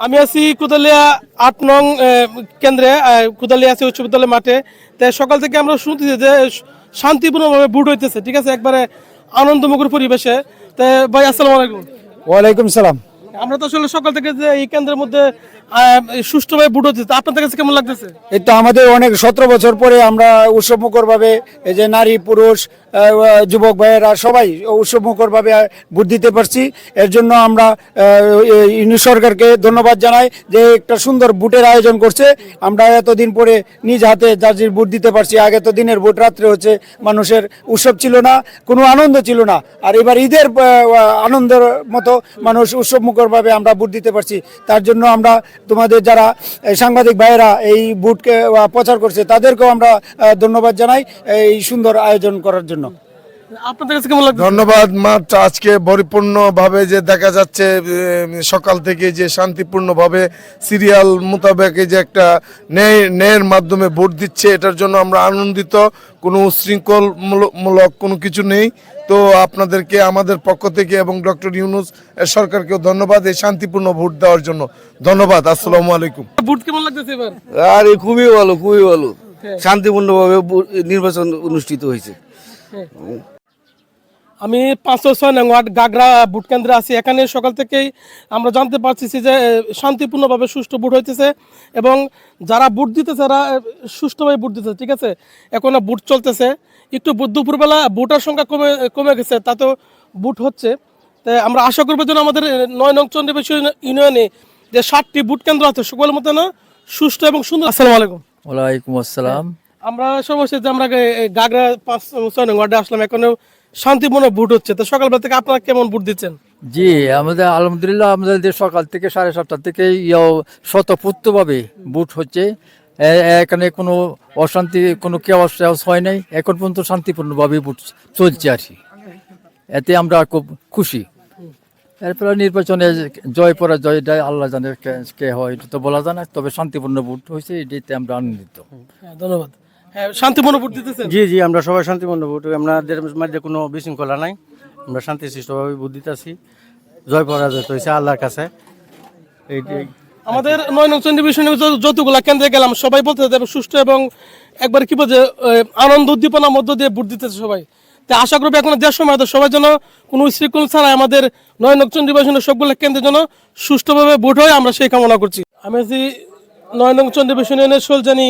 আমি আছি কুদালিয়া আট নং কেন্দ্রে কুদালিয়া আছে উচ্চ বিদ্যালয় মাঠে। তাই সকাল থেকে আমরা শুনতেছি যে শান্তিপূর্ণভাবে বুট হইতেছে ঠিক আছে? একবারে আনন্দমুখর পরিবেশে। তো ভাই আসসালামু আলাইকুম। ওয়ালাইকুম সালাম। আমরা তো আসলে সকাল থেকে যে এই কেন্দ্রের মধ্যে সুষ্ঠুভাবে বুট হচ্ছে আপনাদের কাছে কেমন লাগতেছে? এই তো আমাদের অনেক সতেরো বছর পরে আমরা উৎসবমুখর ভাবে এই যে নারী পুরুষ যুবক ভাইয়েরা সবাই উৎসবমুখর ভাবে ভোট দিতে পারছি। এর জন্য আমরা ইউনি সরকারকে ধন্যবাদ জানাই যে একটা সুন্দর বুটের আয়োজন করছে। আমরা এতদিন পরে নিজ হাতে জার্জির বুট দিতে পারছি, আগে তো দিনের বুট রাত্রে হচ্ছে মানুষের উৎসব ছিল না, কোনো আনন্দ ছিল না। আর এবার ঈদের আনন্দের মতো মানুষ উৎসবমুখর ভাবে আমরা বুট দিতে পারছি। তার জন্য আমরা তোমাদের যারা সাংবাদিক ভাইয়েরা এই বুটকে প্রচার করছে, তাদেরকেও আমরা ধন্যবাদ জানাই এই সুন্দর আয়োজন করার জন্য। আপনাদের কাছে কেমন লাগছে? ধন্যবাদ মাঠ আজকে পরিপূর্ণভাবে যে দেখা যাচ্ছে সকাল থেকে যে শান্তিপূর্ণভাবে সিরিয়াল মোতাবেক যে একটা ন্যায় ন্যায়ের মাধ্যমে ভোট দিচ্ছে এটার জন্য আমরা আনন্দিত। কোনো উশৃঙ্খল মূল- মূলক কোনো কিছু নেই। তো আপনাদেরকে আমাদের পক্ষ থেকে এবং ডক্টর ইউনুস এর সরকারকেও ধন্যবাদ এই শান্তিপূর্ণ ভোট দেওয়ার জন্য। ধন্যবাদ আসসালামু আলাইকুম। বুট কেমন লাগতেছে এবার? আরে খুবই ভালো খুবই ভালো। শান্তিপূর্ণভাবে নির্বাচন অনুষ্ঠিত হয়েছে। আমি পাঁচশো ছয় নং ওয়ার্ড গাগরা বুট কেন্দ্রে আছি। এখানে সকাল থেকেই আমরা জানতে পারছি যে শান্তিপূর্ণভাবে সুষ্ঠু বুট হইতেছে এবং যারা বুট দিতেছে তারা সুষ্ঠুভাবে বুট দিতেছে ঠিক আছে? এখনও বুট চলতেছে। একটু দুপুরবেলা বুটার সংখ্যা কমে কমে গেছে তাতেও বুট হচ্ছে। তাই আমরা আশা করব যেন আমাদের নয় নং চন্দ্রবেশী ইউনিয়নে যে ষাটটি বুট কেন্দ্র আছে সকলের মতো না সুষ্ঠু এবং সুন্দর আসসালামু আলাইকুম। ওয়ালাইকুম আসসালাম। আমরা সমস্যা যে আমরা গাগরা পাঁচ ছয় নং ওয়ার্ডে আসলাম এখনও শান্তিপূর্ণ বুট হচ্ছে। তো সকালবেলা থেকে আপনারা কেমন বুট দিচ্ছেন? জি আমাদের আলহামদুলিল্লাহ আমাদের সকাল থেকে সাড়ে সাতটা থেকে ইয়েও স্বতঃপূর্তভাবে বুট হচ্ছে। এখানে কোনো অশান্তি কোনো কেওয়াস হয় নাই। এখন পর্যন্ত শান্তিপূর্ণভাবে বুট চলছে আর কি। এতে আমরা খুব খুশি। এরপরে নির্বাচনে জয় পরাজয়টা আল্লাহ জানে কে- হয় এটা তো বলা যায় না। তবে শান্তিপূর্ণ বুট হয়েছে এটিতে আমরা আনন্দিত। হ্যাঁ ধন্যবাদ। শান্তিপূর্ণ বুট দিতেছেন? জি জি আমরা সবাই শান্তিপূর্ণ ভোট আমাদের মধ্যে কোনো বিশৃঙ্খলা নাই। আমরা শান্তি সৃষ্টভাবে ভোট দিতেছি জয় পরাজয় হয়েছে আল্লাহর কাছে। এইটাই আমাদের নয় নং চন্দ্রবিশনে যতগুলা কেন্দ্রে গেলাম সবাই বলতে যে সুষ্ঠু এবং একবার কি বলছে আনন্দ উদ্দীপনার মধ্য দিয়ে ভোট দিতেছে সবাই। তাই আশা করব এখন দেশ সময় সবার জন্য কোনো শৃঙ্খল ছাড়াই আমাদের নয় নং চন্দ্রবিশনের সবগুলো কেন্দ্রের জন্য সুষ্ঠুভাবে ভোট হয় আমরা সেই কামনা করছি। আমি আছি নয় নং চন্দ্রবিশন ইউনিয়নের সোলজানি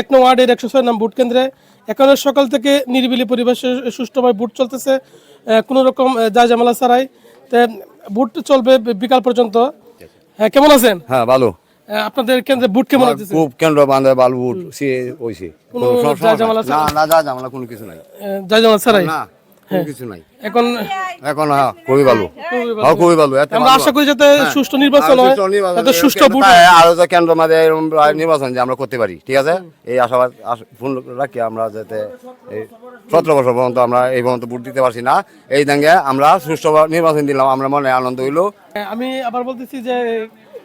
এক নং ওয়ার্ডের একশো ছয় নাম ভোট কেন্দ্রে। এখানে সকাল থেকে নিরিবিলি পরিবেশে সুষ্ঠুভাবে ভোট চলতেছে। কোনোরকম কোনো রকম যা জায়জামালা ছাড়াই। তো ভোট চলবে বিকাল পর্যন্ত। হ্যাঁ কেমন আছেন? হ্যাঁ ভালো। আপনাদের কেন্দ্রে বুট কেমন আছে খুব কেন্দ্র বান্ধব বালুট সে হয়েছে কোনো না না যা জামালা কোনো কিছু নাই। জামালা ছাড়াই? না। কোনো কিছু নাই। এখন এখন হ্যাঁ খুবই ভালো। হ্যাঁ খুবই ভালো এত আমরা আশা করি যাতে হ্যাঁ। সুষ্ঠু নির্বাচন হয় যাতে সুষ্ঠু ভোট হয়। আরও যে কেন্দ্র মাঝে এরকম নির্বাচন যে আমরা করতে পারি ঠিক আছে? এই আশাবাদ আশ- পূর্ণ রাখি আমরা যাতে এই সতেরো বছর পর্যন্ত আমরা এই পর্যন্ত ভোট দিতে পারছি না। এই দাঙ্গে আমরা সুষ্ঠু নির্বাচন দিলাম আমরা মনে আনন্দ হইল। আমি আবার বলতেছি যে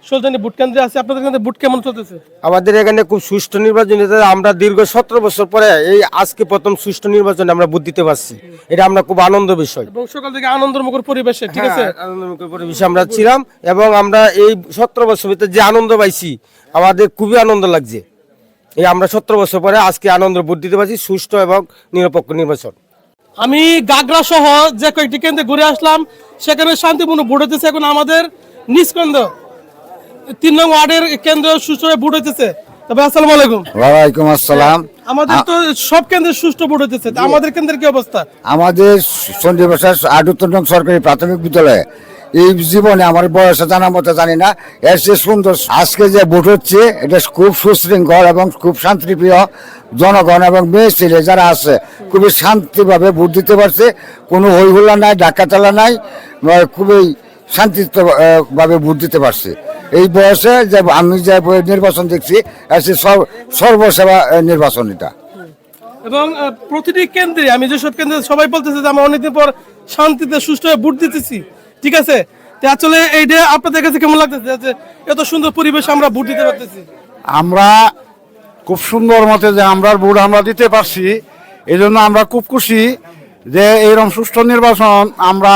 সুলতানি বুট কেন্দ্রে আছে আপনাদের কেন্দ্রে বুট কেমন চলতেছে? আমাদের এখানে খুব সুষ্ঠু নির্বাচন। আমরা দীর্ঘ সতেরো বছর পরে এই আজকে প্রথম সুষ্ঠু নির্বাচনে আমরা দিতে পারছি। এটা আমরা খুব আনন্দ বিষয়। এবং সকাল থেকে আনন্দমুখর পরিবেশে ঠিক আছে? হ্যাঁ, আনন্দমুখর পরিবেশে আমরা ছিলাম এবং আমরা এই সতেরো বছর ভিতরে যে আনন্দ পাইছি আমাদের খুবই আনন্দ লাগছে। এই আমরা সতেরো বছর পরে আজকে আনন্দ ভোট দিতে পারছি সুষ্ঠু এবং নিরপেক্ষ নির্বাচন। আমি গাগরা সহ যে কয়েকটি কেন্দ্রে ঘুরে আসলাম সেখানে শান্তিপূর্ণ ভোট হইতেছে এখন আমাদের নিজ কেন্দ্র তিন নং ওয়ার্ডের কেন্দ্র সুষ্ঠু ভোট হইতেছে। তবে আসসালামু আলাইকুম। ওয়ালাইকুম আসসালাম। আমাদের তো সব কেন্দ্রে সুষ্ঠু ভোট হইতেছে। আমাদের কেন্দ্রের কি অবস্থা? আমাদের চন্দ্রবাসার আটুত্তর নং সরকারি প্রাথমিক বিদ্যালয়ে। এই জীবনে আমার বয়সে জানার মতো জানি না। এর চেয়ে সুন্দর আজকে যে ভোট হচ্ছে এটা খুব সুশৃঙ্খল এবং খুব শান্তিপ্রিয় জনগণ এবং মেয়ে ছেলে যারা আছে খুবই শান্তিভাবে ভোট দিতে পারছে। কোনো হইহুল্লা নাই ডাকাতালা নাই খুবই শান্তিত আহ, ভাবে ভোট দিতে পারছে। এই বয়সে যে আমি যে নির্বাচন দেখছি সর্বসেবা নির্বাচন এটা এবং প্রতিটি কেন্দ্রে আমি যেসব কেন্দ্রে সবাই বলতেছে যে আমরা অনেকদিন পর শান্তিতে হয়ে ভোট দিতেছি। ঠিক আছে? তো আসলে এইটা আপনাদের কাছে কেমন লাগতেছে? যে এত সুন্দর পরিবেশ আমরা ভোট দিতে পারতেছি। আমরা খুব সুন্দর মতে যে আমরা ভোট আমরা দিতে পারছি। এই জন্য আমরা খুব খুশি যে এইরকম সুষ্ঠু নির্বাচন আমরা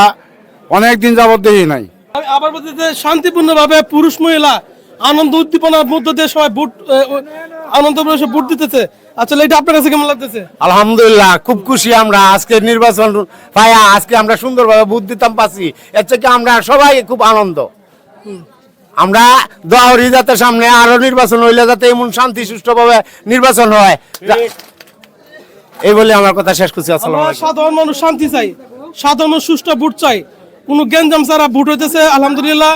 অনেক দিন যাবত দেখি নাই। আবার বলতে শান্তিপূর্ণভাবে পুরুষ মহিলা আনন্দ উদ্দীপনার মধ্য দিয়ে সবাই বুট আনন্দ বুট দিতেছে। আসলে এটা আপনার কাছে কেমন লাগতেছে? আলহামদুলিল্লাহ খুব খুশি আমরা আজকে নির্বাচন পায়া আজকে আমরা সুন্দরভাবে বুদ্ধ দিতাম পাচ্ছি। এর থেকে আমরা সবাই খুব আনন্দ। আমরা দোয়ারি যাতে সামনে আরও নির্বাচন হইলে যাতে এমন শান্তি সুষ্ঠুভাবে নির্বাচন হয়। এই বলে আমার কথা শেষ করছি সাধারণ মানুষ শান্তি চাই সাধারণ সুষ্ঠু বুট চাই। কোনো জ্ঞান ছাড়া ভোট হইতেছে আলহামদুলিল্লাহ।